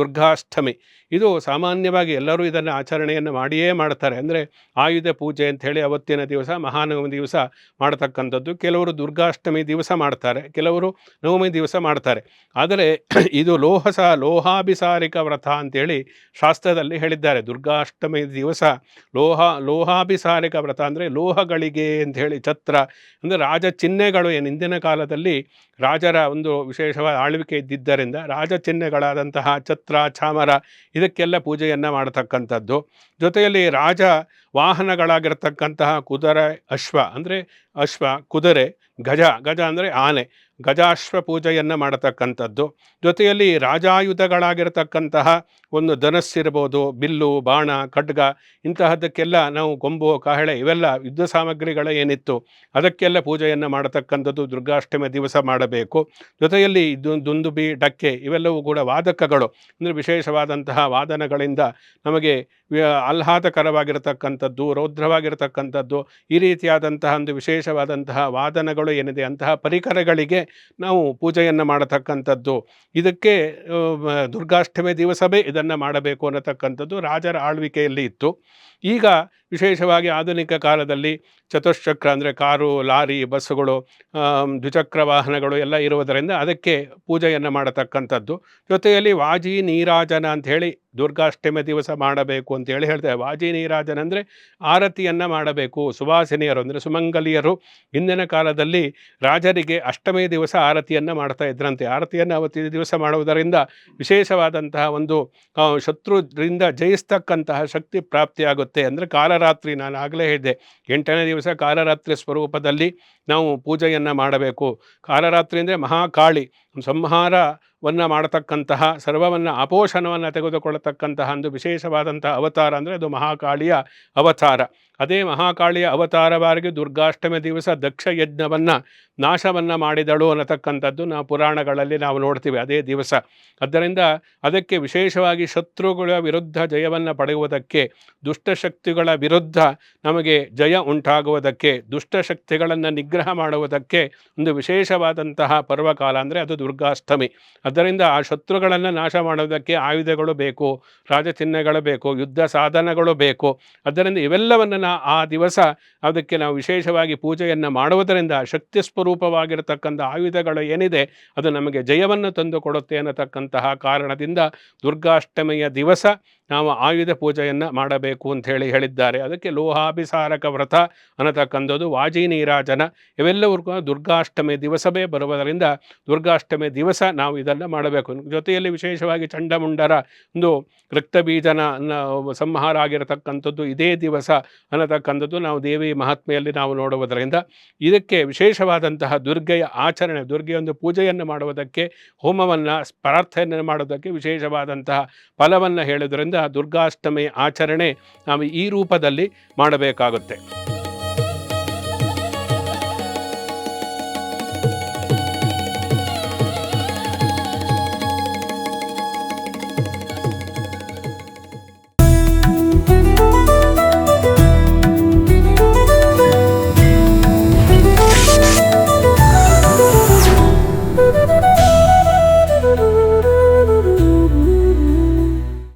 ದುರ್ಗಾಷ್ಟಮಿ ಇದು ಸಾಮಾನ್ಯವಾಗಿ ಎಲ್ಲರೂ ಇದನ್ನು ಆಚರಣೆಯನ್ನು ಮಾಡಿಯೇ ಮಾಡ್ತಾರೆ. ಅಂದರೆ ಆಯುಧ ಪೂಜೆ ಅಂಥೇಳಿ ಅವತ್ತಿನ ದಿವಸ, ಮಹಾನವಮಿ ದಿವಸ ಮಾಡ್ತಕ್ಕಂಥದ್ದು. ಕೆಲವರು ದುರ್ಗಾಷ್ಟಮಿ ದಿವಸ ಮಾಡ್ತಾರೆ, ಕೆಲವರು ನವಮಿ ದಿವಸ ಮಾಡ್ತಾರೆ. ಆದರೆ ಇದು ಲೋಹಸ, ಲೋಹಾಭಿಸಾರಿಕ ವ್ರತ ಅಂತೇಳಿ ಶಾಸ್ತ್ರದಲ್ಲಿ ಹೇಳಿದ್ದಾರೆ. ದುರ್ಗಾಷ್ಟಮಿ ದಿವಸ ಲೋಹ, ಲೋಹಾಭಿಸಾರಿಕ ವ್ರತ ಅಂದರೆ ಲೋಹಗಳಿಗೆ ಅಂತ ಹೇಳಿ ಛತ್ರ, ಅಂದರೆ ರಾಜ ಚಿಹ್ನೆಗಳು ಏನು? ಹಿಂದಿನ ಕಾಲದಲ್ಲಿ ರಾಜರ ಒಂದು ವಿಶೇಷವಾದ ಆಳ್ವಿಕೆ ಇದ್ದಿದ್ದರಿಂದ ರಾಜ ಚಿಹ್ನೆಗಳಾದಂತಹ ಛತ್ರ, ಚಾಮರ ಇದಕ್ಕೆಲ್ಲ ಪೂಜೆಯನ್ನು ಮಾಡತಕ್ಕಂಥದ್ದು. ಜೊತೆಯಲ್ಲಿ ರಾಜ ವಾಹನಗಳಾಗಿರ್ತಕ್ಕಂತಹ ಕುದುರೆ ಅಶ್ವ ಅಂದರೆ ಅಶ್ವ, ಕುದುರೆ, ಗಜ ಗಜ ಅಂದರೆ ಆನೆ. ಗಜಾಶ್ವ ಪೂಜೆಯನ್ನು ಮಾಡತಕ್ಕಂಥದ್ದು. ಜೊತೆಯಲ್ಲಿ ರಾಜಾಯುಧಗಳಾಗಿರತಕ್ಕಂತಹ ಒಂದು ಧನಸ್ಸಿರ್ಬೋದು, ಬಿಲ್ಲು, ಬಾಣ, ಖಡ್ಗ, ಇಂತಹದ್ದಕ್ಕೆಲ್ಲ ನಾವು ಗೊಂಬು, ಕಹಳೆ ಇವೆಲ್ಲ ಯುದ್ಧ ಸಾಮಗ್ರಿಗಳ ಏನಿತ್ತು. ಅದಕ್ಕೆಲ್ಲ ಪೂಜೆಯನ್ನು ಮಾಡತಕ್ಕಂಥದ್ದು ದುರ್ಗಾಷ್ಟಮಿ ದಿವಸ ಮಾಡಬೇಕು. ಜೊತೆಯಲ್ಲಿ ದುಂದುಬಿ, ಡಕ್ಕೆ ಇವೆಲ್ಲವೂ ಕೂಡ ವಾದಕಗಳು. ಅಂದರೆ ವಿಶೇಷವಾದಂತಹ ವಾದನಗಳಿಂದ ನಮಗೆ ಆಹ್ಲಾದಕರವಾಗಿರತಕ್ಕಂಥದ್ದು, ರೌದ್ರವಾಗಿರತಕ್ಕಂಥದ್ದು. ಈ ರೀತಿಯಾದಂತಹ ಒಂದು ವಿಶೇಷವಾದಂತಹ ವಾದನಗಳು ಏನಿದೆ ಅಂತಹ ಪರಿಕರಗಳಿಗೆ ನಾವು ಪೂಜೆಯನ್ನು ಮಾಡತಕ್ಕಂಥದ್ದು. ಇದಕ್ಕೆ ದುರ್ಗಾಷ್ಟಮಿ ದಿವಸವೇ ಇದನ್ನು ಮಾಡಬೇಕು ಅನ್ನತಕ್ಕಂಥದ್ದು ರಾಜರ ಆಳ್ವಿಕೆಯಲ್ಲಿ ಇತ್ತು. ಈಗ ವಿಶೇಷವಾಗಿ ಆಧುನಿಕ ಕಾಲದಲ್ಲಿ ಚತುಶ್ಚಕ್ರ ಅಂದರೆ ಕಾರು, ಲಾರಿ, ಬಸ್ಸುಗಳು ದ್ವಿಚಕ್ರ ವಾಹನಗಳು ಎಲ್ಲ ಇರುವುದರಿಂದ ಅದಕ್ಕೆ ಪೂಜೆಯನ್ನು ಮಾಡತಕ್ಕಂಥದ್ದು. ಜೊತೆಯಲ್ಲಿ ವಾಜಿ ನೀರಾಜನ ಅಂತ ಹೇಳಿ ದುರ್ಗಾಷ್ಟಮಿ ದಿವಸ ಮಾಡಬೇಕು ಅಂತೇಳಿ ಹೇಳ್ತೇವೆ ವಾಜಿ ನೀರಾಜನ ಅಂದರೆ ಆರತಿಯನ್ನು ಮಾಡಬೇಕು. ಸುವಾಸಿನಿಯರು ಅಂದರೆ ಸುಮಂಗಲಿಯರು ಹಿಂದಿನ ಕಾಲದಲ್ಲಿ ರಾಜರಿಗೆ ಅಷ್ಟಮಿ ದಿವಸ ಆರತಿಯನ್ನು ಮಾಡ್ತಾ ಇದ್ರಂತೆ. ಆರತಿಯನ್ನು ಅವತ್ತಿನ ದಿವಸ ಮಾಡುವುದರಿಂದ ವಿಶೇಷವಾದಂತಹ ಒಂದು ಶತ್ರುದ್ರಿಂದ ಜಯಿಸ್ತಕ್ಕಂತಹ ಶಕ್ತಿ ಪ್ರಾಪ್ತಿಯಾಗುತ್ತೆ. ಅಂದರೆ ಕಾಲರಾತ್ರಿ ನಾನು ಆಗಲೇ ಹೇಳಿದೆ. ಎಂಟನೇ ದಿವಸ ಕಾಲರಾತ್ರಿ ಸ್ವರೂಪದಲ್ಲಿ ನಾವು ಪೂಜೆಯನ್ನು ಮಾಡಬೇಕು. ಕಾಲರಾತ್ರಿ ಅಂದರೆ ಮಹಾಕಾಳಿ ಸಂಹಾರವನ್ನು ಮಾಡತಕ್ಕಂತಹ, ಸರ್ವವನ್ನು ಅಪೋಷಣವನ್ನು ತೆಗೆದುಕೊಳ್ಳತಕ್ಕಂತಹ ಒಂದು ವಿಶೇಷವಾದಂತಹ ಅವತಾರ ಅಂದರೆ ಅದು ಮಹಾಕಾಳಿಯ ಅವತಾರ. ಅದೇ ಮಹಾಕಾಳಿಯ ಅವತಾರವಾಗಿ ದುರ್ಗಾಷ್ಟಮಿ ದಿವಸ ದಕ್ಷ ಯಜ್ಞವನ್ನು, ನಾಶವನ್ನು ಮಾಡಿದಳು ಅನ್ನತಕ್ಕಂಥದ್ದು ನಾವು ಪುರಾಣಗಳಲ್ಲಿ ನಾವು ನೋಡ್ತೀವಿ ಅದೇ ದಿವಸ. ಆದ್ದರಿಂದ ಅದಕ್ಕೆ ವಿಶೇಷವಾಗಿ ಶತ್ರುಗಳ ವಿರುದ್ಧ ಜಯವನ್ನು ಪಡೆಯುವುದಕ್ಕೆ, ದುಷ್ಟಶಕ್ತಿಗಳ ವಿರುದ್ಧ ನಮಗೆ ಜಯ ಉಂಟಾಗುವುದಕ್ಕೆ, ದುಷ್ಟಶಕ್ತಿಗಳನ್ನು ನಿಗ್ರಹ ಮಾಡುವುದಕ್ಕೆ ಒಂದು ವಿಶೇಷವಾದಂತಹ ಪರ್ವಕಾಲ ಅಂದರೆ ಅದು ದುರ್ಗಾಷ್ಟಮಿ. ಆದ್ದರಿಂದ ಆ ಶತ್ರುಗಳನ್ನು ನಾಶ ಮಾಡೋದಕ್ಕೆ ಆಯುಧಗಳು ಬೇಕು, ರಾಜಚಿಹ್ನೆಗಳು ಬೇಕು, ಯುದ್ಧ ಸಾಧನಗಳು ಬೇಕು. ಅದರಿಂದ ಇವೆಲ್ಲವನ್ನು ನಾ ಆ ದಿವಸ ಅದಕ್ಕೆ ನಾವು ವಿಶೇಷವಾಗಿ ಪೂಜೆಯನ್ನು ಮಾಡುವುದರಿಂದ ಶಕ್ತಿ ಸ್ವರೂಪವಾಗಿರತಕ್ಕಂಥ ಆಯುಧಗಳು ಏನಿದೆ ಅದು ನಮಗೆ ಜಯವನ್ನು ತಂದು ಕೊಡುತ್ತೆ ಅನ್ನತಕ್ಕಂತಹ ಕಾರಣದಿಂದ ದುರ್ಗಾಷ್ಟಮಿಯ ದಿವಸ ನಾವು ಆಯುಧ ಪೂಜೆಯನ್ನು ಮಾಡಬೇಕು ಅಂತ ಹೇಳಿ ಹೇಳಿದ್ದಾರೆ. ಅದಕ್ಕೆ ಲೋಹಾಭಿಸಾರಕ ವ್ರತ ಅನ್ನತಕ್ಕಂಥದ್ದು ವಾಜಿ ನೀರಾಜನ. ಇವೆಲ್ಲವೂ ದುರ್ಗಾಷ್ಟಮಿ ದಿವಸವೇ ಬರುವುದರಿಂದ ದುರ್ಗಾಷ್ಟಮಿ ದಿವಸ ನಾವು ಇದನ್ನು ಮಾಡಬೇಕು. ಜೊತೆಯಲ್ಲಿ ವಿಶೇಷವಾಗಿ ಚಂಡಮುಂಡರ ಒಂದು ರಕ್ತಬೀಜನ ಬೀಜನ ಸಂಹಾರ ಆಗಿರತಕ್ಕಂಥದ್ದು ಇದೇ ದಿವಸ ಅನ್ನತಕ್ಕಂಥದ್ದು ನಾವು ದೇವಿ ಮಹಾತ್ಮೆಯಲ್ಲಿ ನಾವು ನೋಡುವುದರಿಂದ. ಇದಕ್ಕೆ ವಿಶೇಷವಾದಂತಹ ದುರ್ಗೆಯ ಆಚರಣೆ ದುರ್ಗೆಯೊಂದು ಪೂಜೆಯನ್ನು ಮಾಡುವುದಕ್ಕೆ, ಹೋಮವನ್ನು ಪ್ರಾರ್ಥನೆ ಮಾಡೋದಕ್ಕೆ ವಿಶೇಷವಾದಂತಹ ಫಲವನ್ನು ಹೇಳುವುದರಿಂದ ದುರ್ಗಾಷ್ಟಮಿ ಆಚರಣೆ ನಾವು ಈ ರೂಪದಲ್ಲಿ ಮಾಡಬೇಕಾಗುತ್ತೆ.